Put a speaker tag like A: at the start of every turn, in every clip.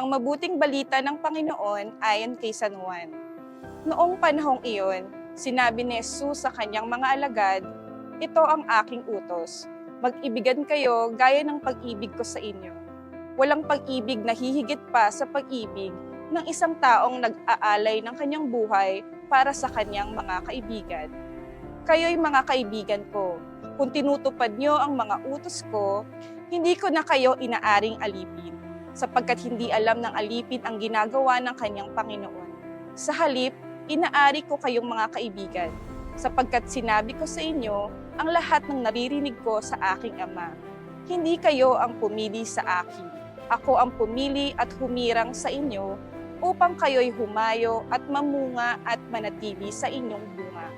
A: Ang mabuting balita ng Panginoon ayon kay San Juan. Noong panahong iyon, sinabi ni Jesus sa kanyang mga alagad, Ito ang aking utos. Mag-ibigan kayo gaya ng pag-ibig ko sa inyo. Walang pag-ibig na hihigit pa sa pag-ibig ng isang taong nag-aalay ng kanyang buhay para sa kanyang mga kaibigan. Kayo'y mga kaibigan ko. Kung tinutupad niyo ang mga utos ko, hindi ko na kayo inaaring alipin, sapagkat hindi alam ng alipin ang ginagawa ng kanyang Panginoon. Sa halip, inaari ko kayong mga kaibigan, sapagkat sinabi ko sa inyo ang lahat ng naririnig ko sa aking Ama. Hindi kayo ang pumili sa akin. Ako ang pumili at humirang sa inyo upang kayo'y humayo at mamunga at manatili sa inyong bunga.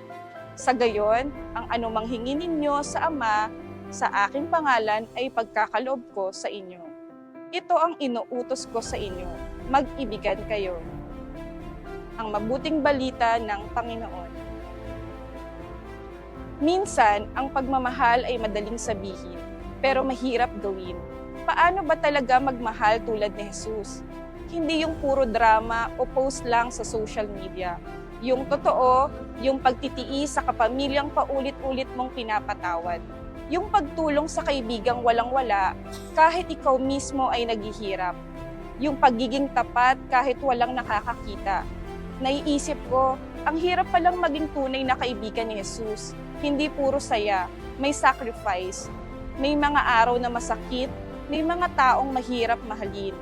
A: Sa gayon, ang anumang hingin ninyo sa Ama sa aking pangalan ay pagkakaloob ko sa inyo. Ito ang inuutos ko sa inyo, mag-ibigan kayo. Ang mabuting balita ng Panginoon. Minsan, ang pagmamahal ay madaling sabihin, pero mahirap gawin. Paano ba talaga magmahal tulad ni Jesus? Hindi yung puro drama o post lang sa social media. Yung totoo, yung pagtitiis sa kapamilyang paulit-ulit mong pinapatawad. Yung pagtulong sa kaibigang walang-wala kahit ikaw mismo ay naghihirap. Yung pagiging tapat kahit walang nakakakita. Naiisip ko, ang hirap palang maging tunay na kaibigan ni Jesus. Hindi puro saya, may sacrifice. May mga araw na masakit, may mga taong mahirap mahalin.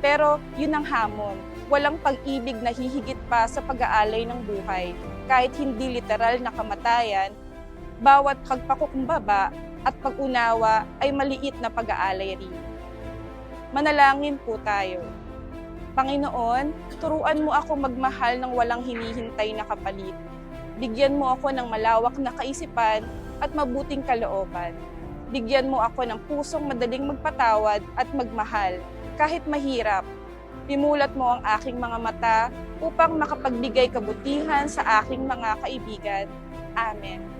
A: Pero yun ang hamon. Walang pag-ibig na hihigit pa sa pag-aalay ng buhay. Kahit hindi literal na kamatayan, bawat pagpakukumbaba at pag-unawa ay maliit na pag-aalay rin. Manalangin po tayo. Panginoon, turuan mo ako magmahal ng walang hinihintay na kapalit. Bigyan mo ako ng malawak na kaisipan at mabuting kalooban. Bigyan mo ako ng pusong madaling magpatawad at magmahal kahit mahirap. Pimulat mo ang aking mga mata upang makapagbigay kabutihan sa aking mga kaibigan. Amen.